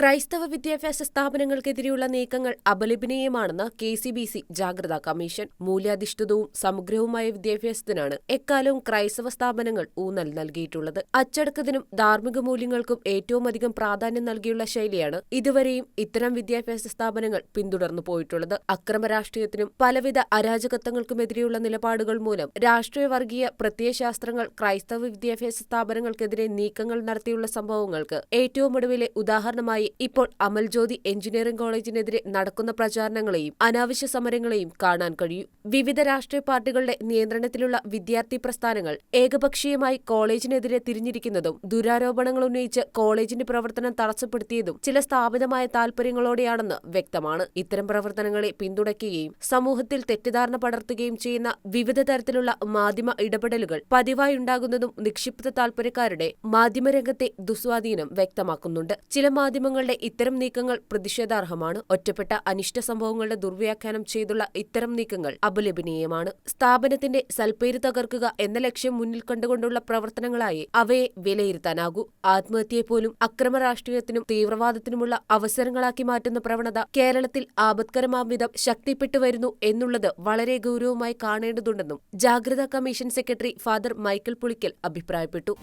ക്രൈസ്തവ വിദ്യാഭ്യാസ സ്ഥാപനങ്ങൾക്കെതിരെയുള്ള നീക്കങ്ങൾ അപലപനീയമാണെന്ന് കെ സി ബി സി ജാഗ്രതാ കമ്മീഷൻ. മൂല്യാധിഷ്ഠിതവും സമഗ്രവുമായ വിദ്യാഭ്യാസത്തിനാണ് എക്കാലവും ക്രൈസ്തവ സ്ഥാപനങ്ങൾ ഊന്നൽ നൽകിയിട്ടുള്ളത്. അച്ചടക്കത്തിനും ധാർമ്മിക മൂല്യങ്ങൾക്കും ഏറ്റവും അധികം പ്രാധാന്യം നൽകിയുള്ള ശൈലിയാണ് ഇതുവരെയും ഇത്തരം വിദ്യാഭ്യാസ സ്ഥാപനങ്ങൾ പിന്തുടർന്നു പോയിട്ടുള്ളത്. അക്രമ രാഷ്ട്രീയത്തിനും പലവിധ അരാജകത്വങ്ങൾക്കുമെതിരെയുള്ള നിലപാടുകൾ മൂലം രാഷ്ട്രീയ വർഗീയ പ്രത്യയശാസ്ത്രങ്ങൾ ക്രൈസ്തവ വിദ്യാഭ്യാസ സ്ഥാപനങ്ങൾക്കെതിരെ നീക്കങ്ങൾ നടത്തിയുള്ള സംഭവങ്ങൾക്ക് ഏറ്റവും ഒടുവിലെ ഉദാഹരണമായി ഇപ്പോൾ അമൽജ്യോതി എഞ്ചിനീയറിംഗ് കോളേജിനെതിരെ നടക്കുന്ന പ്രചാരണങ്ങളെയും അനാവശ്യ സമരങ്ങളെയും കാണാൻ കഴിയും. വിവിധ രാഷ്ട്രീയ പാർട്ടികളുടെ നിയന്ത്രണത്തിലുള്ള വിദ്യാർത്ഥി പ്രസ്ഥാനങ്ങൾ ഏകപക്ഷീയമായി കോളേജിനെതിരെ തിരിഞ്ഞിരിക്കുന്നതും ദുരാരോപണങ്ങൾ ഉന്നയിച്ച് കോളേജിന്റെ പ്രവർത്തനം തടസ്സപ്പെടുത്തിയതും ചില സ്ഥാപിതമായ താൽപര്യങ്ങളോടെയാണെന്ന് വ്യക്തമാണ്. ഇത്തരം പ്രവർത്തനങ്ങളെ പിന്തുണയ്ക്കുകയും സമൂഹത്തിൽ തെറ്റിദ്ധാരണ പടർത്തുകയും ചെയ്യുന്ന വിവിധ തരത്തിലുള്ള മാധ്യമ ഇടപെടലുകൾ പതിവായുണ്ടാകുന്നതും നിക്ഷിപ്ത താൽപര്യക്കാരുടെ മാധ്യമരംഗത്തെ ദുസ്വാധീനം വ്യക്തമാക്കുന്നുണ്ട്. ചില മാധ്യമങ്ങളുടെ ഇത്തരം നീക്കങ്ങൾ പ്രതിഷേധാർഹമാണ്. ഒറ്റപ്പെട്ട അനിഷ്ട സംഭവങ്ങളുടെ ദുർവ്യാഖ്യാനം ചെയ്തുള്ള ഇത്തരം നീക്കങ്ങൾ അപലപനീയമാണ്. സ്ഥാപനത്തിന്റെ സൽപ്പേര് തകർക്കുക എന്ന ലക്ഷ്യം മുന്നിൽ കണ്ടുകൊണ്ടുള്ള പ്രവർത്തനങ്ങളായി അവയെ വിലയിരുത്താനാകൂ. ആത്മഹത്യയെപ്പോലും അക്രമ രാഷ്ട്രീയത്തിനും തീവ്രവാദത്തിനുമുള്ള അവസരങ്ങളാക്കി മാറ്റുന്ന പ്രവണത കേരളത്തിൽ ആപത്കരമാം വിധം ശക്തിപ്പെട്ടു വരുന്നു എന്നുള്ളത് വളരെ ഗൗരവമായി കാണേണ്ടതുണ്ടെന്നും ജാഗ്രതാ commission secretary father Michael Pulickal അഭിപ്രായപ്പെട്ടു.